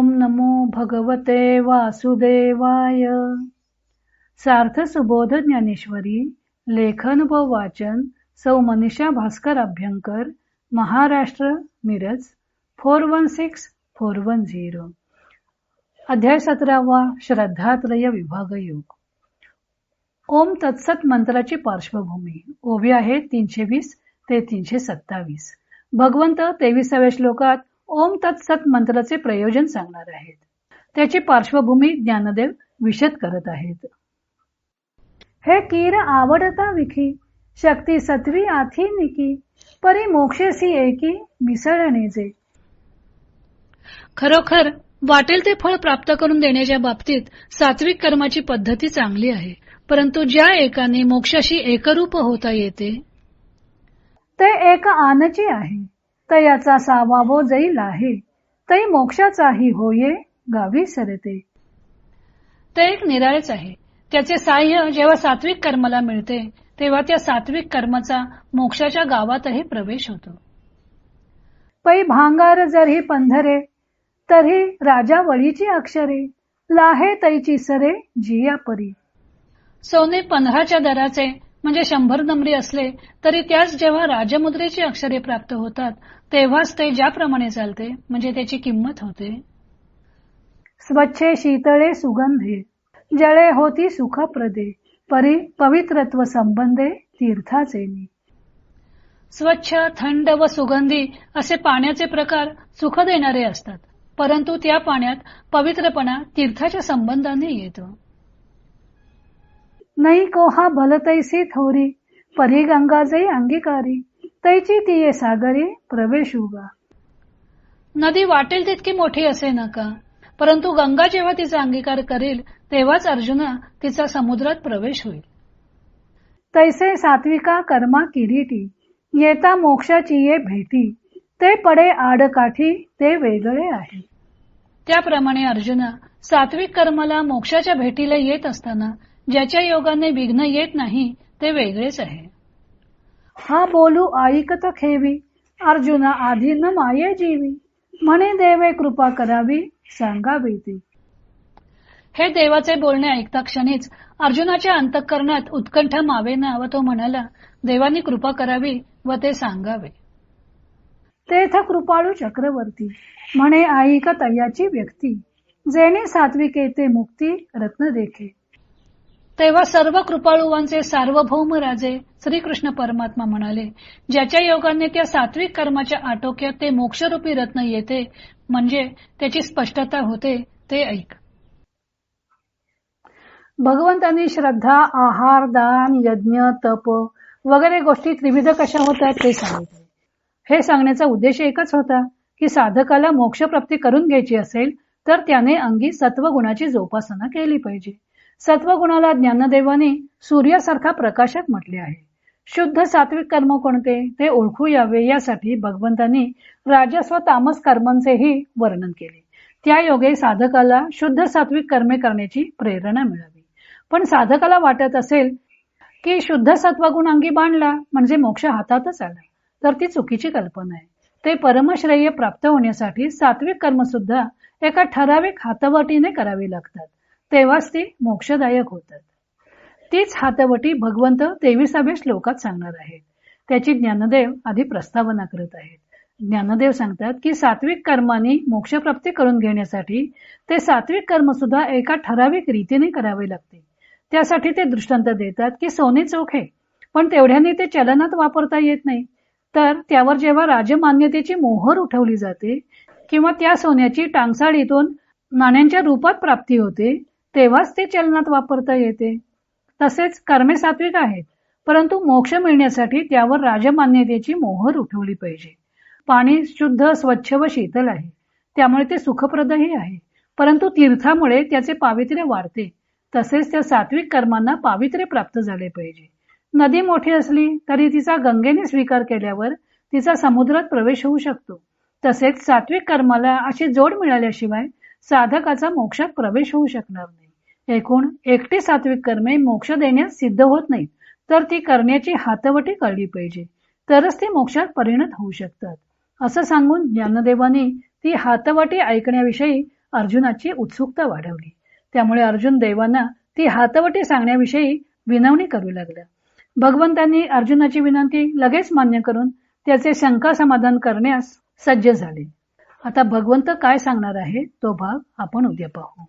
ओम नमो भगवते वासुदेवाय. सार्थ सुबोध ज्ञानेश्वरी लेखन व वाचन सौ Manisha Bhaskar Abhyankar Maharashtra Miraj four one six four one zero. अध्याय सतरावा श्रद्धात्रय विभाग योग. ओम तत्सत मंत्राची पार्श्वभूमी. ओवी आहे तीनशे वीस ते तीनशे सत्तावीस. भगवंत तेविसाव्या श्लोकात ओम तत्सत मंत्राचे प्रयोजन सांगणार आहेत. त्याची पार्श्वभूमी ज्ञानदेव विशद करत आहेत. हे कीर आवडता विखी शक्ती सत्वी आथी निकी परी मोक्षसी एकी मिसळणेचे खरोखर वाटेल ते फळ प्राप्त करून देण्याच्या बाबतीत सात्विक कर्माची पद्धती चांगली आहे परंतु ज्या एकाने मोक्षाशी एकरूप होता येते ते एक आनची आहे. तयाचा सावावो जाईल आहे. तै मोक्षाचाही होये गावी सरते. ते एक निराळेच आहे. त्याचे साह्य जेव्हा सात्विक कर्माला मिळते तेव्हा त्या सात्विक कर्माचा मोक्षाच्या गावातही प्रवेश होतो. पै भांगार जरी पंधरे तरी राजा वळीची अक्षरे लाहे तैची सरे जिया परी सोने पंधराच्या दराचे म्हणजे शंभर नंबरी असले तरी त्यास जेव्हा राजमुद्रेची अक्षरे प्राप्त होतात तेव्हाच ते ज्याप्रमाणे चालते म्हणजे त्याची किंमत होते. स्वच्छे शीतळे सुगंधे जळे होती सुखप्रदे परी पवित्रत्व संबंधे तीर्थाचे स्वच्छ थंड व सुगंधी असे पाण्याचे प्रकार सुख देणारे असतात परंतु त्या पाण्यात पवित्रपणा तीर्थाच्या संबंधाने येतो. नाही कोहा भलतैसी थोरी परी गंगाजई अंगीकारी तैची तिये सागरी प्रवेश उगा. नदी वाटेल तितकी मोठी असे नका परंतु गंगा जेव्हा तिचा अंगीकार करेल तेव्हाच अर्जुना तिचा समुद्रात प्रवेश होईल. तैसे सात्विका कर्मा किरीटी येता मोक्षाची ये भेटी ते पडे आडकाठी ते वेगळे आहे. त्याप्रमाणे अर्जुना सात्विक कर्माला मोक्षाच्या भेटीला येत असताना ज्याच्या योगाने विघ्न येत नाही ते वेगळेच आहे. हा बोलू ऐकत खेवी अर्जुना आधी न माये जीवी. म्हणे देवे कृपा करावी सांगावी ती. हे देवाचे बोलणे ऐकता क्षणीच अर्जुनाच्या अंतःकरणात उत्कंठ मावेना व तो म्हणाला देवानी कृपा करावी व ते सांगावे. तेथ कृपाळू चक्रवर्ती म्हणे ऐक तयाची व्यक्ती. जेणे सात्विकेते मुक्ती रत्न देखे. तेव्हा सर्व कृपाळुवांचे सार्वभौम राजे श्रीकृष्ण परमात्मा म्हणाले ज्याच्या योगाने त्या सात्विक कर्माच्या आटोक्यात ते मोक्षरूपी रत्न येते म्हणजे त्याची स्पष्टता होते ते ऐक. भगवंतांनी श्रद्धा आहार दान यज्ञ तप वगैरे गोष्टी त्रिविध कशा होतात ते सांगितले. हे सांगण्याचा उद्देश एकच होता की साधकाला मोक्षप्राप्ती करून घ्यायची असेल तर त्याने अंगी सत्वगुणाची जोपासना केली पाहिजे. सत्वगुणाला ज्ञानदेवाने सूर्यासारखा प्रकाशक म्हटले आहे. शुद्ध सात्विक कर्म कोणते? ते ओळखू यावे यासाठी भगवंतांनी राजस्व तामस कर्मांचेही वर्णन केले. त्या योगे साधकाला शुद्ध सात्विक कर्मे करण्याची प्रेरणा मिळावी. पण साधकाला वाटत असेल की शुद्ध सत्वगुण अंगी बांधला म्हणजे मोक्ष हातातच आला तर ती चुकीची कल्पना आहे. ते परमश्रेय प्राप्त होण्यासाठी सात्विक कर्म सुद्धा एका ठराविक हातवटीने करावी लागतात. तेव्हाच ती मोक्षदायक होतात. तीच हातवटी भगवंत तेविसाव्या श्लोकात सांगणार आहेत. त्याची ज्ञानदेव आधी प्रस्तावना करत आहेत. ज्ञानदेव सांगतात की सात्विक कर्माने मोक्षप्राप्ती करून घेण्यासाठी ते सात्विक कर्म सुद्धा एका ठराविक रीतीने करावे लागते. त्यासाठी ते दृष्टांत देतात की सोने चोखे पण तेवढ्याने ते चलनात वापरता येत नाही. तर त्यावर जेव्हा राजमान्यतेची मोहर उठवली जाते किंवा त्या सोन्याची टांगसाळीतून नाण्यांच्या रूपात प्राप्ती होते तेव्हाच ते चलनात वापरता येते. तसेच कर्मे सात्विक आहेत परंतु मोक्ष मिळण्यासाठी त्यावर राजमान्यतेची मोहर उठवली पाहिजे. पाणी शुद्ध स्वच्छ व शीतल आहे. त्यामुळे ते सुखप्रदही आहे. परंतु तीर्थामुळे त्याचे पावित्र्य वाढते. तसेच त्या सात्विक कर्मांना पावित्र्य प्राप्त झाले पाहिजे. नदी मोठी असली तरी तिचा गंगेने स्वीकार केल्यावर तिचा समुद्रात प्रवेश होऊ शकतो. तसेच सात्विक कर्माला अशी जोड मिळाल्याशिवाय साधकाचा मोक्षात प्रवेश होऊ शकणार नाही. एकूण एकटी सात्विक कर्मे मोक्ष देण्यास सिद्ध होत नाहीत. तर ती करण्याची हातवटी कळली पाहिजे. तरच ती मोक्षात परिणत होऊ शकतात. असं सांगून ज्ञानदेवाने ती हातवटी ऐकण्याविषयी अर्जुनाची उत्सुकता वाढवली. त्यामुळे अर्जुन देवांना ती हातवटी सांगण्याविषयी विनवणी करू लागला. भगवंतांनी अर्जुनाची विनंती लगेच मान्य करून त्याचे शंका समाधान करण्यास सज्ज झाले. आता भगवंत काय सांगणार आहे तो भाग आपण उद्या पाहू.